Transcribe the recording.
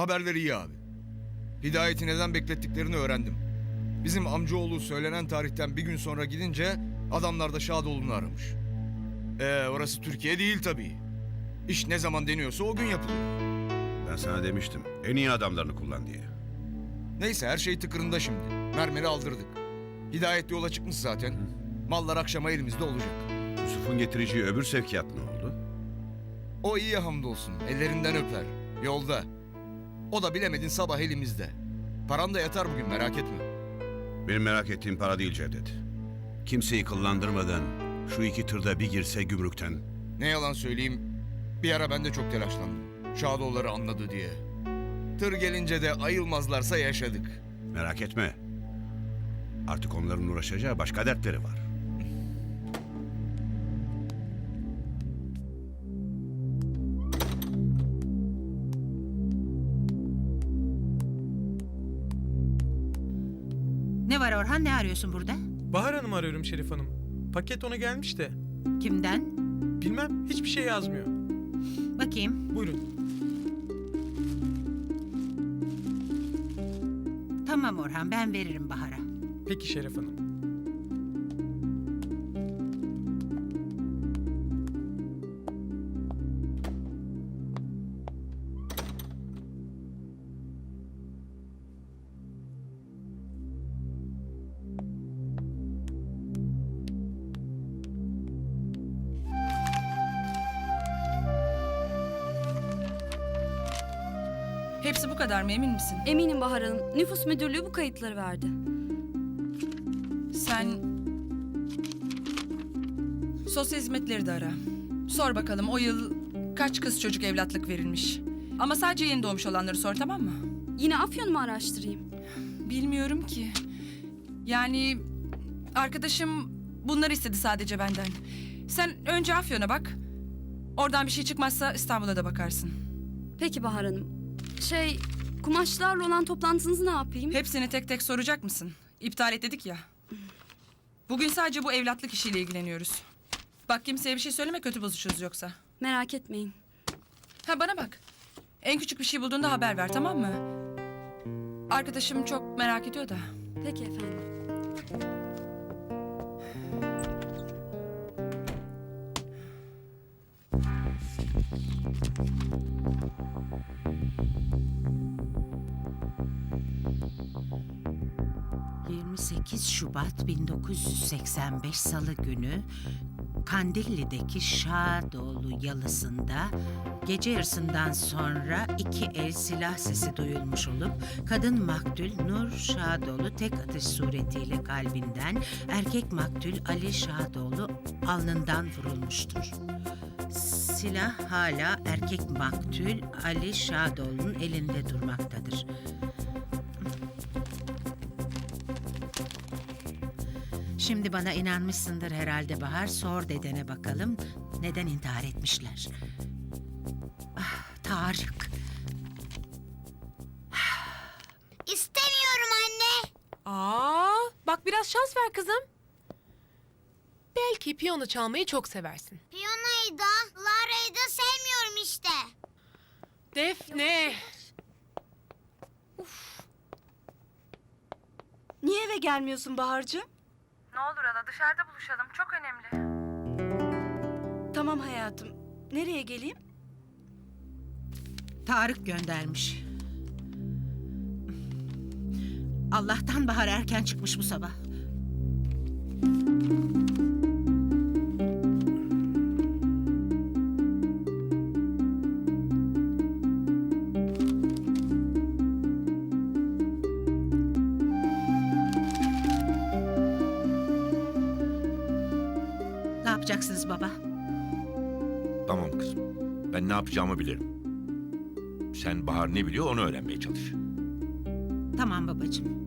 Haberleri iyi abi. Hidayeti neden beklettiklerini öğrendim. Bizim amcaoğlu söylenen tarihten bir gün sonra gidince adamlar da Şadoğlu'nu aramış. Ee, orası Türkiye değil tabii. İş ne zaman deniyorsa o gün yapılıyor. Ben sana demiştim. En iyi adamlarını kullan diye. Neyse her şey tıkırında şimdi. Mermeri aldırdık. Hidayet yola çıkmış zaten. Mallar akşama elimizde olacak. Yusuf'un getireceği öbür sevkiyat ne oldu? O iyi hamdolsun. Ellerinden öper. Yolda. O da bilemedin sabah elimizde. Paran da yatar bugün merak etme. Benim merak ettiğim para değil Cevdet. Kimseyi kıllandırmadan şu iki tırda bir girse gümrükten. Ne yalan söyleyeyim. Bir ara ben de çok telaşlandım. Şadoğulları anladı diye. Tır gelince de ayılmazlarsa yaşadık. Merak etme. Artık onların uğraşacağı başka dertleri var. Ne var Orhan ne arıyorsun burada? Bahar Hanım arıyorum Şerif Hanım. Paket ona gelmiş de. Kimden? Bilmem hiçbir şey yazmıyor. Bakayım. Buyurun. Tamam Orhan ben veririm Bahar'a. Peki Şerif Hanım. Hepsi bu kadar mı emin misin? Eminim Bahar Hanım. Nüfus müdürlüğü bu kayıtları verdi. Sen... Sosyal hizmetleri de ara. Sor bakalım o yıl kaç kız çocuk evlatlık verilmiş. Ama sadece yeni doğmuş olanları sor tamam mı? Yine Afyon'u mu araştırayım? Bilmiyorum ki. Yani arkadaşım bunları istedi sadece benden. Sen önce Afyon'a bak. Oradan bir şey çıkmazsa İstanbul'a da bakarsın. Peki Bahar Hanım. Şey, kumaşlarla olan toplantınızı ne yapayım? Hepsini tek tek soracak mısın? İptal et dedik ya. Bugün sadece bu evlatlık işiyle ilgileniyoruz. Bak kimseye bir şey söyleme kötü bozuşuruz yoksa. Merak etmeyin. Ha bana bak. En küçük bir şey bulduğunda haber ver tamam mı? Arkadaşım çok merak ediyor da. Peki efendim. Cık, 28 Şubat 1985 Salı günü Kandilli'deki Şadoğlu yalısında gece yarısından sonra iki el silah sesi duyulmuş olup kadın maktul Nur Şadoğlu tek atış suretiyle kalbinden, erkek maktul Ali Şadoğlu alnından vurulmuştur. Silah hala erkek maktul Ali Şadoğlu'nun elinde durmaktadır. Şimdi bana inanmışsındır herhalde Bahar. Sor dedene bakalım neden intihar etmişler. Ah, Tarık. İstemiyorum anne. Aa, bak biraz şans ver kızım. Belki piyano çalmayı çok seversin. Da, Lara'yı da sevmiyorum işte. Defne. Niye eve gelmiyorsun Bahar'cığım? Ne olur hala dışarıda buluşalım çok önemli. Tamam hayatım. Nereye geleyim? Tarık göndermiş. Allah'tan Bahar erken çıkmış bu sabah. Yapacaksınız baba? Tamam kızım. Ben ne yapacağımı bilirim. Sen Bahar ne biliyor onu öğrenmeye çalış. Tamam babacığım.